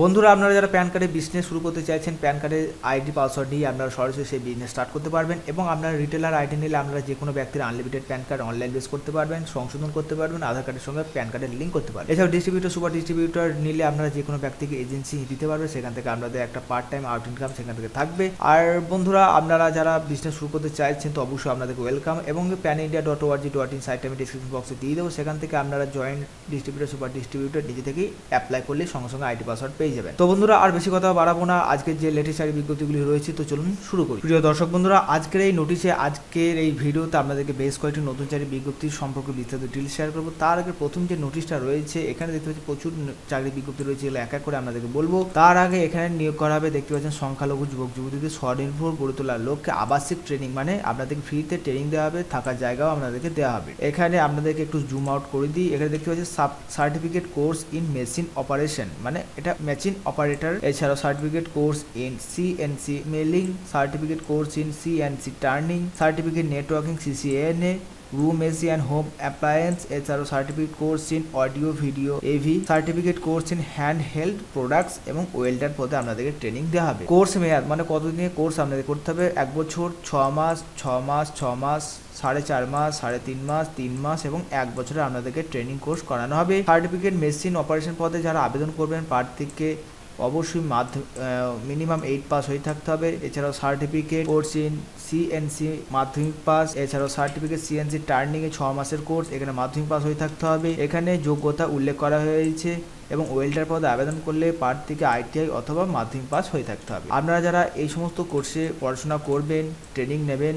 বন্ধুরা, আপনারা যারা প্যান কার্ডে বিজনেস শুরু করতে চাইছেন প্যান কার্ডের আইডি পাসওয়ার্ড দিয়ে আপনারা সরাসরি সেই বিজনেস স্টার্ট করতে পারবেন এবং আপনারা রিটেলার আইডি নিলে আপনারা যে কোনো ব্যক্তির unlimited PAN card online base করতে পারবেন, সংশোধন করতে পারবেন, আধার কার্ডের সঙ্গে প্যান কার্ডের লিঙ্ক করতে পারবেন। এছাড়াও ডিস্ট্রিবিউটর সুপার ডিস্ট্রিবিউটর নিলে আপনারা যে কোনো ব্যক্তিকে এজেন্সি দিতে পারবেন, সেখান থেকে আপনাদের একটা পার্ট টাইম আউট ইনকাম সেখান থেকে থাকবে। আর বন্ধুরা, আপনারা যারা বিজনেস শুরু করতে চাইছেন, তো অবশ্যই আপনাদেরকে ওয়েলকাম এবং PAN India dot org dot in সাইটটা আমি ডিসক্রিপশন বক্সে দিয়ে দেবো। সেখান থেকে আপনারা জয়েন্ট ডিস্ট্রিবিউটর সুপার ডিস্ট্রিবিউটর নিজে থেকেই অ্যাপ্লাই করলে সঙ্গে সঙ্গে আইডি পাসওয়ার্ড পেয়ে যাবেন। তো বন্ধুরা, আর বেশি কথা বাড়াবো না। আজকের যে লেটেস্ট আইডি বিজ্ঞপ্তিগুলি রয়েছে, তো চলুন শুরু করি। প্রিয় দর্শক বন্ধুরা, আজকের এই নোটিশে আজকের এই ভিডিওতে আপনাদেরকে বেশ কয়েকটি নতুন চাকরি বিজ্ঞপ্তি সম্পর্কে বিস্তারিত ডিটেলস শেয়ার করব। তার আগে প্রথম যে নোটিশটা রয়েছে, এখানে দেখতে পাচ্ছি প্রচুর চাকরি বিজ্ঞপ্তি রয়েছে, এগুলো এক এক করে আপনাদেরকে বলব। তার আগে এখানে নিয়োগ করা হবে, দেখতে পাচ্ছেন সংখ্যালঘু যুবক যুবতীদের স্বনির্ভর গড়ে তোলার লক্ষ্যে আবাসিক ট্রেনিং মানে আপনাদেরকে ফ্রিতে ট্রেনিং দেওয়া হবে, থাকার জায়গাও আপনাদেরকে দেওয়া হবে। এখানে আপনাদেরকে একটু জুম আউট করে দিই। এখানে দেখতে পাচ্ছি certificate course in machine operation মানে এটা মেশিন অপারেটর এছাড়াও certificate course in CNC milling certificate course in CNC turning certificate networking CCNA room AC and home appliance এছাড়াও certificate course in audio video AV certificate course in hand held products এবং welder পদে আপনাদেরকে training দেওয়া হবে। Course মেয়াদ মানে কতদিনের course আপনাদের করতে হবে? এক বছর, ছ মাস ছ মাস ছ মাস, সাড়ে চার মাস, সাড়ে তিন মাস তিন মাস এবং এক বছরে আপনাদেরকে ট্রেনিং কোর্স করানো হবে। সার্টিফিকেট মেশিন অপারেশন পদে যারা আবেদন করবেন, প্রার্থীকে অবশ্যই মাধ্যম মিনিমাম এইট পাস হয়ে থাকতে হবে। এছাড়াও সার্টিফিকেট কোর্স ইন সিএনসি মাধ্যমিক পাস এছাড়াও সার্টিফিকেট সিএনসি টার্নিংয়ে ছ মাসের কোর্স এখানে মাধ্যমিক পাস হয়ে থাকতে হবে। এখানে যোগ্যতা উল্লেখ করা হয়েছে এবং ওয়েল্ডার পদে আবেদন করলে প্রার্থীকে আইটিআই অথবা মাধ্যমিক পাস হয়ে থাকতে হবে। আপনারা যারা এই সমস্ত কোর্সে পড়াশোনা করবেন ট্রেনিং নেবেন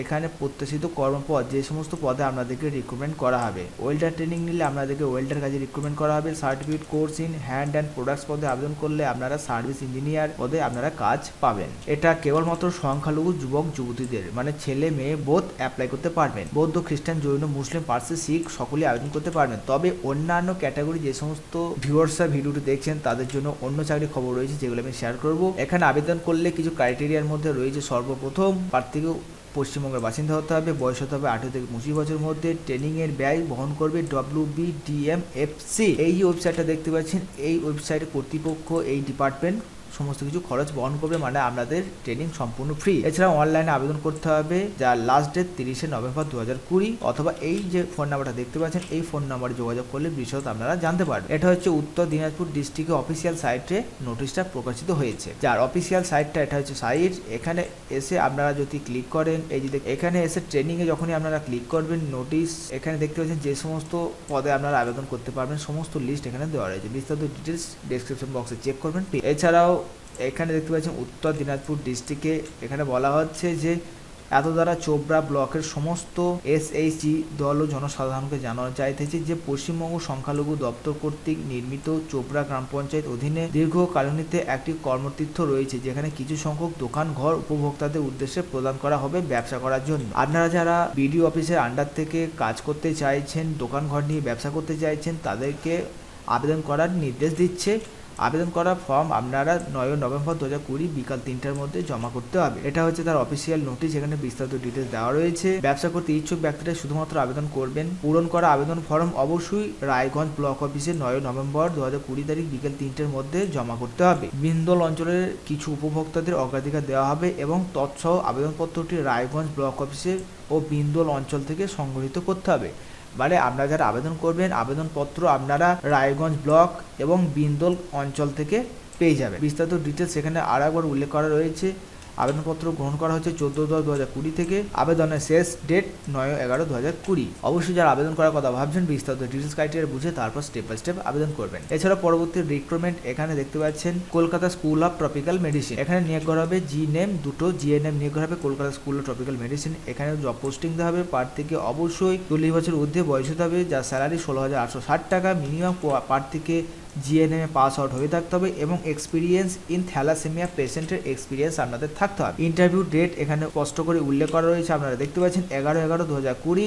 এখানে প্রত্যাশিত কর্মপদ যে সমস্ত পদে আপনাদেরকে রিক্রুটমেন্ট করা হবে। ওয়েল্ডার ট্রেনিং নিলে আপনাদেরকে ওয়েল্ডার কাজে রিক্রুটমেন্ট করা হবে। Certificate course in hand and products পদে আবেদন করলে আপনারা সার্ভিস ইঞ্জিনিয়ার পদে আপনারা কাজ পাবেন। এটা কেবলমাত্র সংখ্যালঘু যুবক, যুবতীদের মানে ছেলে, মেয়ে বোধ অ্যাপ্লাই করতে পারবেন। বৌদ্ধ, খ্রিস্টান, জৈন, মুসলিম, পার্সি, শিখ সকলে আবেদন করতে পারবেন। তবে অন্যান্য ক্যাটাগরি যে সমস্ত ভিউয়ার্সরা ভিডিওটি দেখছেন, তাদের জন্য অন্য চাকরির খবর রয়েছে, যেগুলো আমি শেয়ার করব। এখানে আবেদন করলে কিছু ক্রাইটেরিয়ার মধ্যে রয়েছে সর্বপ্রথম, প্রার্থীকে পশ্চিমবঙ্গের বাসিন্দা হতে হবে। বয়স হতে হবে আঠেরো থেকে পঁচিশ বছরের মধ্যে। ট্রেনিং এর ব্যয় বহন করবে W B D M F C এই ওয়েবসাইটটা দেখতে পাচ্ছেন। এই ওয়েবসাইট কর্তৃপক্ষ, এই ডিপার্টমেন্ট সমস্ত কিছু খরচ বহন করবে মানে আপনাদের ট্রেনিং সম্পূর্ণ ফ্রি এছাড়া অনলাইনে আবেদন করতে হবে যার লাস্ট ডেট তিরিশে নভেম্বর দু হাজার কুড়ি অথবা এই যে ফোন নাম্বারটা দেখতে পাচ্ছেন, এই ফোন নাম্বারে যোগাযোগ করলে বিশদ আপনারা জানতে পারবেন। এটা হচ্ছে উত্তর দিনাজপুর ডিস্ট্রিক্টের অফিসিয়াল সাইটে নোটিশটা প্রকাশিত হয়েছে। যার অফিসিয়াল সাইটটা এটা হচ্ছে সাইট। এখানে এসে আপনারা যদি ক্লিক করেন, এই যে এখানে এসে ট্রেনিং এ যখনই আপনারা ক্লিক করবেন নোটিশ এখানে দেখতে পাচ্ছেন যে সমস্ত পদে আপনারা আবেদন করতে পারবেন। সমস্ত লিস্ট এখানে দেওয়া রয়েছে। বিস্তারিত ডিটেলস ডেসক্রিপশন বক্সে চেক করবেন। এছাড়াও এখানে দেখতে পাচ্ছেন উত্তর দিনাজপুর ডিস্ট্রিক্টে এখানে বলা হচ্ছে যে, এত দ্বারা চোপড়া ব্লকের সমস্ত এসএইচজি দল ও জনসাধারণকে জানানো চাইতেছে যে, পশ্চিমবঙ্গ সংখ্যালঘু দপ্তর কর্তৃক নির্মিত চোপড়া গ্রাম পঞ্চায়েত অধীনে দীর্ঘকালীনতে একটি কর্মতীর্থ রয়েছে, যেখানে কিছু সংখ্যক দোকান ঘর উপভোক্তাদের উদ্দেশ্যে প্রদান করা হবে ব্যবসা করার জন্য। আপনারা যারা বিডিও অফিসের আন্ডার থেকে কাজ করতে চাইছেন, দোকান ঘর নিয়ে ব্যবসা করতে চাইছেন, তাদেরকে আবেদন করার নির্দেশ দিচ্ছে। আবেদন করার ফর্ম আপনারা নয় নভেম্বর দু হাজার কুড়ি বিকাল তিনটার মধ্যে জমা করতে হবে। এটা হচ্ছে তার অফিসিয়াল নোটিশ এখানে বিস্তারিত ডিটেলস দেওয়া রয়েছে। ব্যবসা করতে ইচ্ছুক ব্যক্তিরা শুধুমাত্র আবেদন করবেন। পূরণ করা আবেদন ফর্ম অবশ্যই রায়গঞ্জ ব্লক অফিসে নয় নভেম্বর দু হাজার কুড়ি তারিখ বিকেল তিনটের মধ্যে জমা করতে হবে। বিন্দল অঞ্চলের কিছু উপভোক্তাদের অগ্রাধিকার দেওয়া হবে এবং তৎসহ আবেদনপত্রটি রায়গঞ্জ ব্লক অফিসে ও বিন্দল অঞ্চল থেকে সংগঠিত করতে হবে। মানে আপনারা যারা আবেদন করবেন, আবেদনপত্র আপনারা রায়গঞ্জ ব্লক এবং বিন্দল অঞ্চল থেকে পেয়ে যাবেন। বিস্তারিত ডিটেলস সেখানে আর একবার উল্লেখ করা রয়েছে। আবেদনপত্র গ্রহণ করা হচ্ছে চোদ্দ দশ দু হাজার কুড়ি থেকে। আবেদনের শেষ ডেট নয় এগারো দু হাজার কুড়ি। অবশ্যই যারা আবেদন করার কথা ভাবছেন, বিস্তারিত ডিটেলস ক্রাইটেরিয়া বুঝে তারপর স্টেপ বাই স্টেপ আবেদন করবেন। এছাড়া পরবর্তী রিক্রুটমেন্ট এখানে দেখতে পাচ্ছেন, Kolkata school of tropical medicine এখানে নিয়োগ করা হবে জি নেম দুটো জি এন এম নিয়োগ করা হবে Kolkata school of tropical medicine এখানে জব পোস্টিং দেওয়া হবে প্রার্থীকে অবশ্যই চল্লিশ বছর ঊর্ধ্বে বয়স হতে হবে, যার স্যালারি ষোলো হাজার আটশো ষাট টাকা। মিনিমাম প্রার্থীকে জিএনএম পাস আউট হয়ে থাকতে হবে এবং এক্সপিরিয়েন্স ইন থ্যালাসেমিয়া পেশেন্টের এক্সপিরিয়েন্স আপনাদের থাকতে হবে। ইন্টারভিউ ডেট এখানে স্পষ্ট করে উল্লেখ করা রয়েছে, আপনারা দেখতে পাচ্ছেন এগারো এগারো দু হাজার কুড়ি।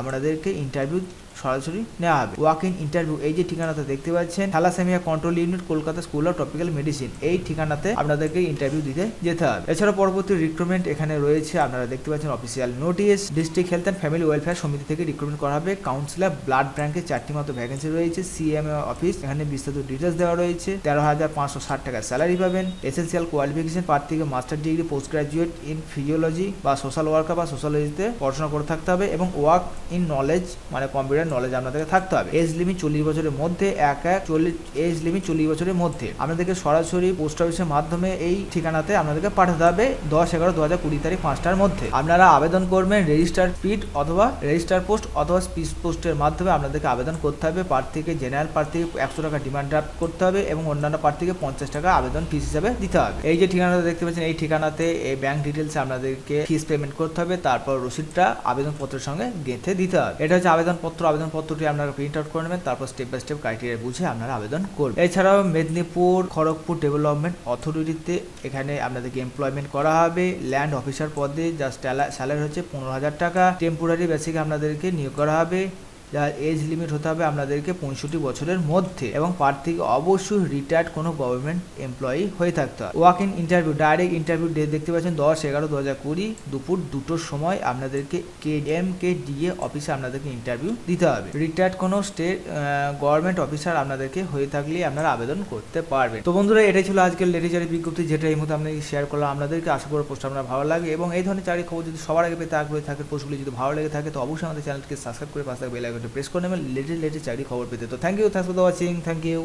আপনাদেরকে ইন্টারভিউ সরাসরি নেওয়া হবে। ওয়াক ইন ইন্টারভিউ এই যে ঠিকানাতে দেখতে পাচ্ছেন, thalassemia control unit Kolkata school of topical medicine এই ঠিকানাতে আপনাদেরকে ইন্টারভিউ দিতে যেতে হবে। এছাড়া পরবর্তী রিক্রুটমেন্ট এখানে রয়েছে, আপনারা দেখতে পাচ্ছেন official notice district health and family welfare সমিতি থেকে রিক্রুটমেন্ট করা হবে কাউন্সিলর ব্লাড ব্যাংকে চারটি মতো ভ্যাকেন্সি রয়েছে সিএমএ অফিস এখানে বিস্তারিত ডিটেলস দেওয়া রয়েছে, তেরো হাজার পাঁচশো ষাট টাকা স্যালারি পাবেন এসেন্সিয়াল কোয়ালিফিকেশন প্রার্থীকে master degree post graduate in physiology বা সোশ্যাল ওয়ার্কার বা সোশ্যালজিতে পড়াশোনা করে থাকতে হবে এবং ওয়ার্ক ইন নলেজ মানে কম্পিউটার নলেজ আপনাদেরকে থাকতে হবে। এজ লিমিট চল্লিশ বছরের মধ্যে, এক এক চল্লিশ এজ লিমিট চল্লিশ বছরের মধ্যে। আপনাদেরকে সরাসরি পোস্ট অফিসের মাধ্যমে এই ঠিকানাতে আপনাদেরকে পাঠাতে হবে দশ এগারো দু হাজার কুড়ি তারিখ পাঁচটার মধ্যে। আপনারা আবেদন করবেন রেজিস্টার পিট অথবা রেজিস্টার পোস্ট অথবা স্পিচ পোস্টের মাধ্যমে আপনাদেরকে আবেদন করতে হবে। প্রার্থীকে জেনারেল প্রার্থীকে একশো টাকা ডিমান্ড ড্রাফট করতে হবে এবং অন্যান্য প্রার্থীকে পঞ্চাশ টাকা আবেদন ফিস হিসাবে দিতে হবে। এই যে ঠিকানাটা দেখতে পাচ্ছেন, এই ঠিকানাতে এই ব্যাংক ডিটেলসে আপনাদেরকে ফিস পেমেন্ট করতে হবে। তারপর রসিদটা আবেদনপত্রের সঙ্গে গেঁথে দিতে হবে। এটা হচ্ছে আবেদনপত্র আবেদনপত্রটি আপনারা প্রিন্ট আউট করে নেবেন, তারপর স্টেপ বাই স্টেপ ক্রাইটেরিয়া বুঝে আপনারা আবেদন করবেন। এছাড়াও মেদিনীপুর খড়গপুর ডেভেলপমেন্ট অথরিটিতে এখানে আপনাদেরকে এমপ্লয়মেন্ট করা হবে। ল্যান্ড অফিসার পদে যা স্যালারি হচ্ছে পনেরো হাজার টাকা। টেম্পোরারি বেসিক আপনাদেরকে নিয়োগ করা হবে। যার এজ লিমিট হতে হবে আপনাদেরকে পঁয়ষট্টি বছরের মধ্যে এবং প্রার্থীকে অবশ্যই রিটায়ার্ড কোনো গভর্নমেন্ট এমপ্লয়ি হয়ে থাকতে হবে। Walk in interview direct interview date দেখতে পাচ্ছেন দশ এগারো দু হাজার কুড়ি দুপুর দুটোর সময় আপনাদেরকে কে এম কে ডিএ অফিসে আপনাদেরকে ইন্টারভিউ দিতে হবে। রিটায়ার্ড কোনো স্টেট গভর্নমেন্ট অফিসার আপনাদেরকে হয়ে থাকলে আপনারা আবেদন করতে পারবেন। তো বন্ধুরা, এটাই ছিল আজকের লেটেচারি বিজ্ঞপ্তি, যেটা এই মুহূর্তে আপনাকে শেয়ার করলাম। আপনাদেরকে আশা করি পোস্ট আপনার ভালো লাগে এবং এই ধরনের চাকরি খবর যদি সবার আগে পেতে আগ্রহী থাকে পোস্টগুলি যদি ভালো লেগে থাকে, তো অবশ্যই আমাদের চ্যানেলকে সাবস্ক্রাইব করে পাশে বেল আইকনটি প্রেস করে নেবেন লেটেস্ট লেটেস্ট চাকরি খবর পেতে। তো thank you thanks for watching thank you